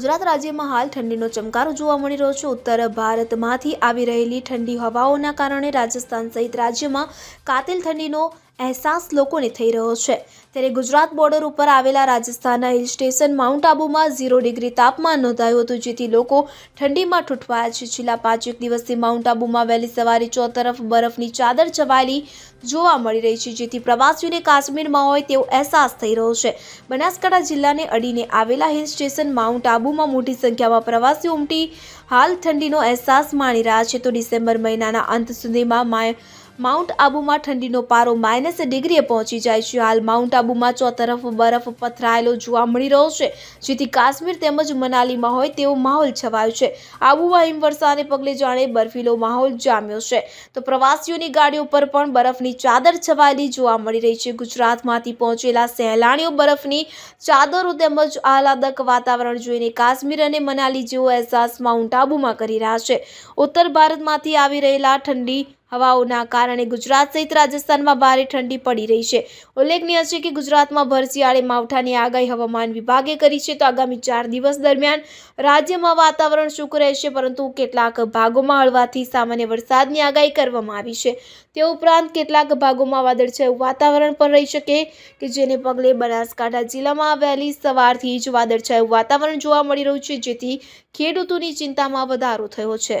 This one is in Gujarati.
ગુજરાત રાજ્યમાં હાલ ઠંડીનો ચમકારો જોવા મળી રહ્યો છે. ઉત્તર ભારતમાંથી આવી રહેલી ઠંડી હવાઓના કારણે રાજસ્થાન સહિત રાજ્યમાં કાતિલ ઠંડીનો અહેસાસ લોકોને થઈ રહ્યો છે. ત્યારે ગુજરાત બોર્ડર ઉપર આવેલા રાજસ્થાનના હિલ સ્ટેશન માઉન્ટ આબુમાં ઝીરો ડિગ્રી તાપમાન નોંધાયું હતું, જેથી લોકો ઠંડીમાં ઠૂંઠવાયા છે. છેલ્લા પાંચેક દિવસથી માઉન્ટ આબુમાં વહેલી સવારે ચોતરફ બરફની ચાદર છવાયેલી જોવા મળી રહી છે, જેથી પ્રવાસીઓને કાશ્મીરમાં હોય તેવો અહેસાસ થઈ રહ્યો છે. બનાસકાંઠા જિલ્લાને અડીને આવેલા હિલ સ્ટેશન માઉન્ટ આબુમાં મોટી સંખ્યામાં પ્રવાસીઓ ઉમટી, હાલ ઠંડીનો અહેસાસ માણી રહ્યા છે. તો ડિસેમ્બર મહિનાના અંત સુધીમાં માય માઉન્ટ આબુમાં ઠંડીનો પારો માઇનસ ડિગ્રીએ પહોંચી જાય છે. હાલ માઉન્ટ આબુમાં ચોતરફ બરફ પથરાયેલો જોવા મળી રહ્યો છે. જેથી કાશ્મીર તેમજ મનાલીમાં હોય તેવો માહોલ છવાયો છે. આબુમાં હિમવર્ષાને પગલે જાણે બરફીલો માહોલ જામ્યો છે. તો પ્રવાસીઓની ગાડીઓ પર પણ બરફની ચાદર છવાયેલી જોવા મળી રહી છે. ગુજરાતમાંથી પહોંચેલા સહેલાણીઓ બરફની ચાદરો તેમજ આહલાદક વાતાવરણ જોઈને કાશ્મીર અને મનાલી જેવો અહેસાસ માઉન્ટ આબુમાં કરી રહ્યા છે. ઉત્તર ભારતમાંથી આવી રહેલા ઠંડી હવાઓના કારણે ગુજરાત સહિત રાજસ્થાનમાં ભારે ઠંડી પડી રહી છે. ઉલ્લેખનીય છે કે ગુજરાતમાં ભર શિયાળે માવઠાની આગાહી હવામાન વિભાગે કરી છે. તો આગામી ચાર દિવસ દરમિયાન રાજ્યમાં વાતાવરણ શુક રહેશે, પરંતુ કેટલાક ભાગોમાં હળવાથી સામાન્ય વરસાદની આગાહી કરવામાં આવી છે. તે ઉપરાંત કેટલાક ભાગોમાં વાદળછાયું વાતાવરણ પણ રહી શકે કે જેને પગલે બનાસકાંઠા જિલ્લામાં વહેલી સવારથી જ વાદળછાયું વાતાવરણ જોવા મળી રહ્યું છે, જેથી ખેડૂતોની ચિંતામાં વધારો થયો છે.